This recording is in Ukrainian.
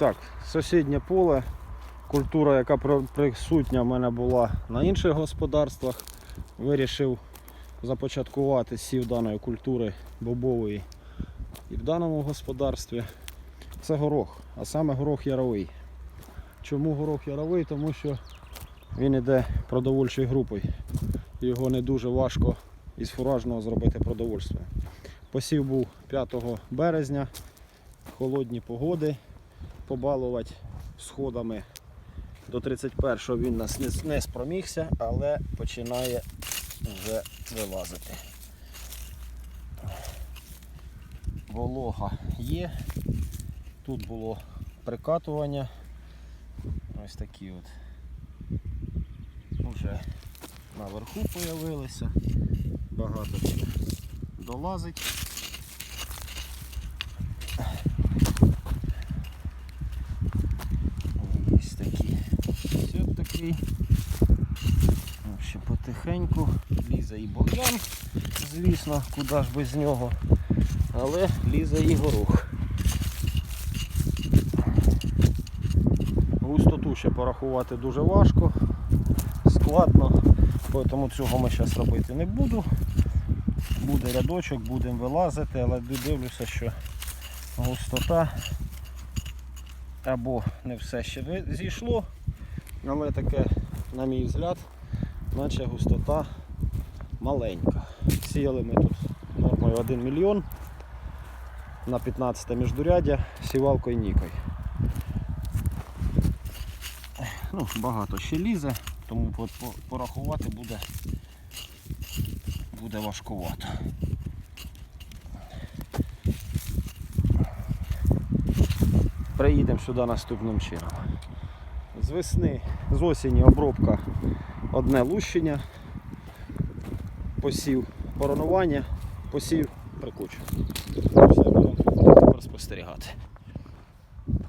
Так, сусіднє поле. Культура, яка присутня в мене була на інших господарствах. Вирішив започаткувати сів даної культури бобової і в даному господарстві. Це горох, а саме горох яровий. Чому горох яровий? Тому що він іде продовольчою групою. Його не дуже важко із фуражного зробити продовольство. Посів був 5 березня, холодні погоди, побалувати сходами до 31-го він нас не, спромігся, але починає вже вилазити. Волога є. Тут було прикатування. Ось такі от. Уже наверху появилися. Багато ще долазить. Ось такі. Ось. Ну, Ще потихеньку лізе і бур'ян, звісно, куди ж без нього. Але лізе і горох. Густоту ще порахувати дуже важко, складно, тому цього ми зараз робити не буду. Буде рядочок, будемо вилазити, але дивлюся, що густота або не все ще зійшло, але таке, на мій взгляд, наче густота маленька. Сіяли ми тут нормою 1 мільйон на 15 міждуряддя сівалкою Нікою. Ну, багато ще лізе, тому по- по- порахувати буде, буде важкувато. Приїдемо сюди наступним чином. З весни, з осені обробка одне лущення, посів коронування, посів прикуч. Все, будемо спостерігати.